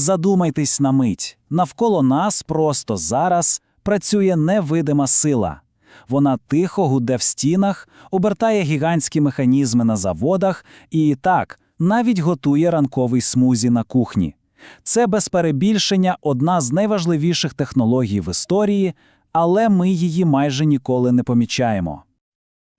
Задумайтесь на мить. Навколо нас просто зараз працює невидима сила. Вона тихо гуде в стінах, обертає гігантські механізми на заводах і так, навіть готує ранковий смузі на кухні. Це без перебільшення одна з найважливіших технологій в історії, але ми її майже ніколи не помічаємо.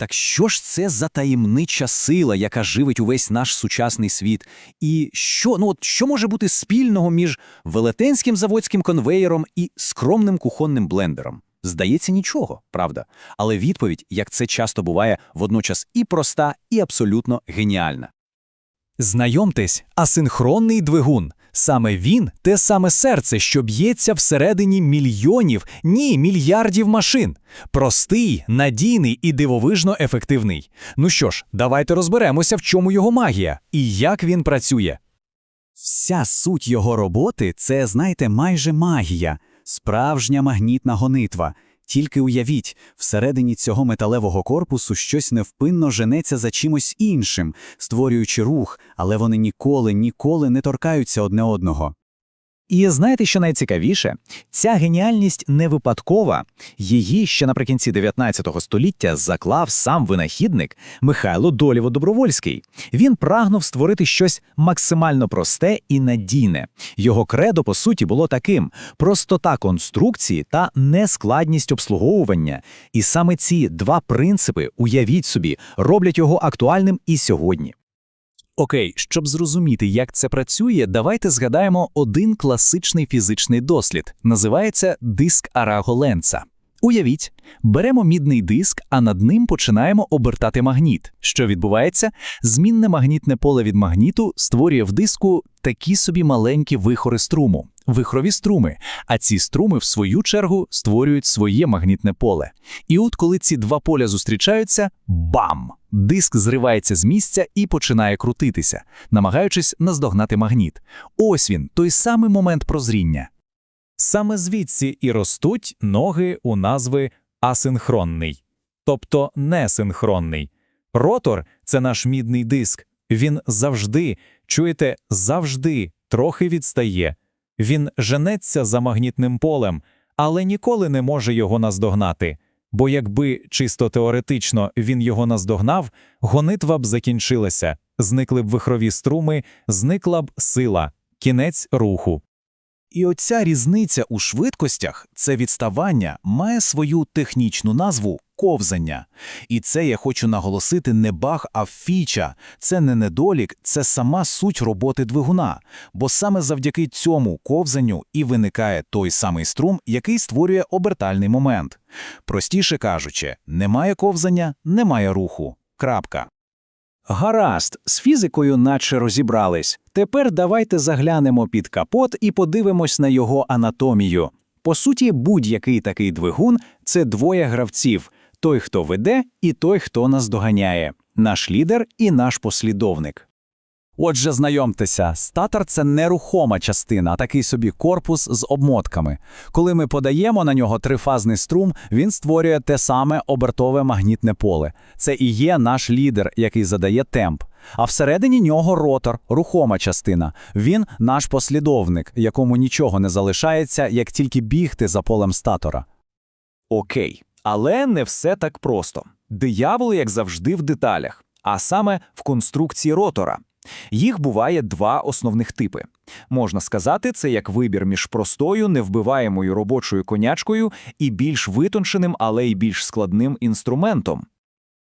Так що ж це за таємнича сила, яка живить увесь наш сучасний світ? І що, ну от що може бути спільного між велетенським заводським конвеєром і скромним кухонним блендером? Здається, нічого, правда. Але відповідь, як це часто буває, водночас і проста, і абсолютно геніальна. Знайомтесь, асинхронний двигун. Саме він те саме серце, що б'ється всередині мільйонів, ні, мільярдів машин. Простий, надійний і дивовижно ефективний. Ну що ж, давайте розберемося, в чому його магія і як він працює. Вся суть його роботи це, знаєте, майже магія, справжня магнітна гонитва. Тільки уявіть, всередині цього металевого корпусу щось невпинно женеться за чимось іншим, створюючи рух, але вони ніколи, ніколи не торкаються одне одного. І знаєте, що найцікавіше? Ця геніальність не випадкова. Її ще наприкінці 19 століття заклав сам винахідник Михайло Долєво-Добровольський. Він прагнув створити щось максимально просте і надійне. Його кредо, по суті, було таким: простота конструкції та нескладність обслуговування. І саме ці два принципи, уявіть собі, роблять його актуальним і сьогодні. Окей, щоб зрозуміти, як це працює, давайте згадаємо один класичний фізичний дослід. Називається диск Араго-Ленца. Уявіть, беремо мідний диск, а над ним починаємо обертати магніт. Що відбувається? Змінне магнітне поле від магніту створює в диску такі собі маленькі вихори струму, вихрові струми. А ці струми, в свою чергу, створюють своє магнітне поле. І от коли ці два поля зустрічаються, бам! Диск зривається з місця і починає крутитися, намагаючись наздогнати магніт. Ось він, той самий момент прозріння. Саме звідси і ростуть ноги у назви асинхронний, тобто несинхронний. Ротор це наш мідний диск. Він завжди, чуєте, завжди трохи відстає. Він женеться за магнітним полем, але ніколи не може його наздогнати. Бо якби чисто теоретично він його наздогнав, гонитва б закінчилася, зникли б вихрові струми, зникла б сила, кінець руху. І оця різниця у швидкостях, це відставання, має свою технічну назву ковзання. І це я хочу наголосити не баг, а фіча. Це не недолік, це сама суть роботи двигуна. Бо саме завдяки цьому ковзанню і виникає той самий струм, який створює обертальний момент. Простіше кажучи, немає ковзання, немає руху. Крапка. Гаразд, з фізикою наче розібрались. Тепер давайте заглянемо під капот і подивимось на його анатомію. По суті, будь-який такий двигун це двоє гравців: той, хто веде, і той, хто наздоганяє, наш лідер і наш послідовник. Отже, знайомтеся, статор це нерухома частина, а такий собі корпус з обмотками. Коли ми подаємо на нього трифазний струм, він створює те саме обертове магнітне поле. Це і є наш лідер, який задає темп. А всередині нього ротор, рухома частина. Він наш послідовник, якому нічого не залишається, як тільки бігти за полем статора. Окей, але не все так просто. Диявол, як завжди, в деталях, а саме в конструкції ротора. Їх буває два основних типи. Можна сказати, це як вибір між простою, невбиваємою робочою конячкою і більш витонченим, але й більш складним інструментом.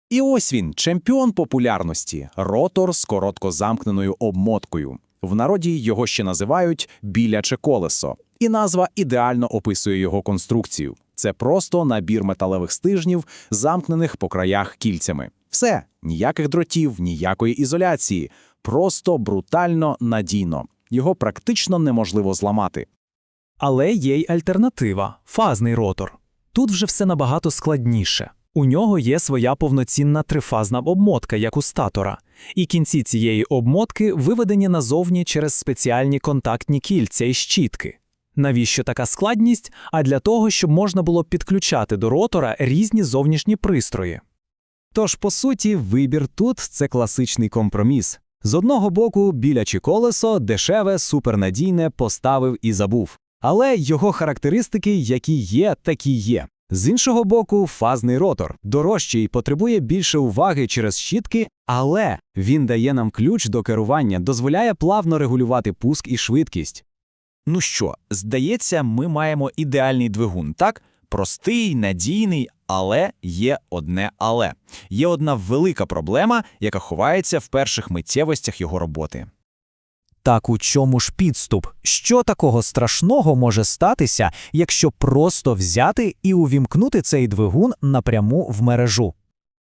І ось він, чемпіон популярності, ротор з короткозамкненою обмоткою. В народі його ще називають біляче колесо, і назва ідеально описує його конструкцію. Це просто набір металевих стижнів, замкнених по краях кільцями. Все, ніяких дротів, ніякої ізоляції, просто брутально надійно. Його практично неможливо зламати. Але є й альтернатива фазний ротор. Тут вже все набагато складніше. У нього є своя повноцінна трифазна обмотка, як у статора, і кінці цієї обмотки виведені назовні через спеціальні контактні кільця і щітки. Навіщо така складність? А для того, щоб можна було підключати до ротора різні зовнішні пристрої. Тож, по суті, вибір тут це класичний компроміс. З одного боку, біляче колесо дешеве, супернадійне поставив і забув. Але його характеристики, які є, такі є. З іншого боку, фазний ротор дорожчий, потребує більше уваги через щітки, але він дає нам ключ до керування, дозволяє плавно регулювати пуск і швидкість. Ну що, здається, ми маємо ідеальний двигун, так? Простий, надійний, але є одне але. Є одна велика проблема, яка ховається в перших миттєвостях його роботи. Так у чому ж підступ? Що такого страшного може статися, якщо просто взяти і увімкнути цей двигун напряму в мережу?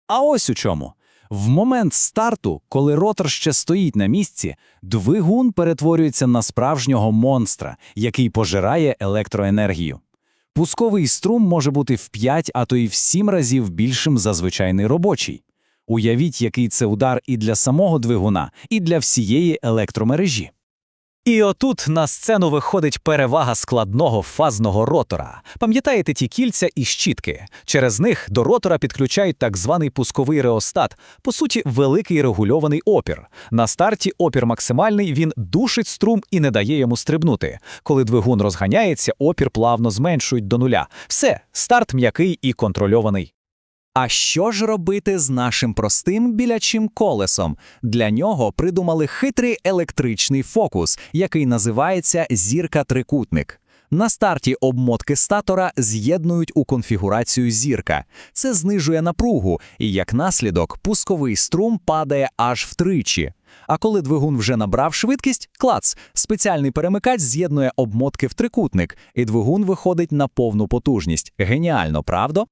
А ось у чому. В момент старту, коли ротор ще стоїть на місці, двигун перетворюється на справжнього монстра, який пожирає електроенергію. Пусковий струм може бути в 5, а то й в 7 разів більшим за звичайний робочий. Уявіть, який це удар і для самого двигуна, і для всієї електромережі. І отут на сцену виходить перевага складного фазного ротора. Пам'ятаєте ті кільця і щітки? Через них до ротора підключають так званий пусковий реостат, по суті, великий регульований опір. На старті опір максимальний, він душить струм і не дає йому стрибнути. Коли двигун розганяється, опір плавно зменшують до нуля. Все, старт м'який і контрольований. А що ж робити з нашим простим білячим колесом? Для нього придумали хитрий електричний фокус, який називається зірка-трикутник. На старті обмотки статора з'єднують у конфігурацію зірка. Це знижує напругу, і як наслідок пусковий струм падає аж втричі. А коли двигун вже набрав швидкість, клац, спеціальний перемикач з'єднує обмотки в трикутник, і двигун виходить на повну потужність. Геніально, правда?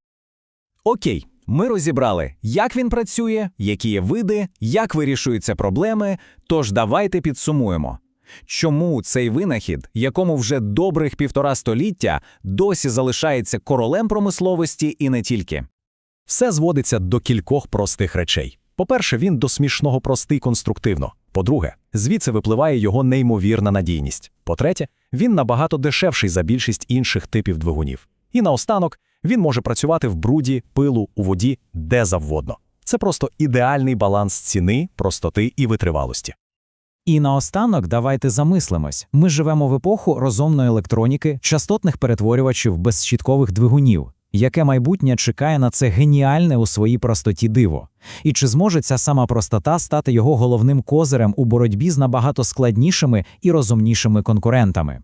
Окей, ми розібрали, як він працює, які є види, як вирішуються проблеми. Тож давайте підсумуємо. Чому цей винахід, якому вже добрих півтора століття, досі залишається королем промисловості і не тільки? Все зводиться до кількох простих речей. По-перше, він до смішного простий конструктивно. По-друге, звідси випливає його неймовірна надійність. По-третє, він набагато дешевший за більшість інших типів двигунів. І наостанок, він може працювати в бруді, пилу, у воді, де завгодно. Це просто ідеальний баланс ціни, простоти і витривалості. І наостанок давайте замислимось. Ми живемо в епоху розумної електроніки, частотних перетворювачів безщіткових двигунів. Яке майбутнє чекає на це геніальне у своїй простоті диво? І чи зможе ця сама простота стати його головним козирем у боротьбі з набагато складнішими і розумнішими конкурентами?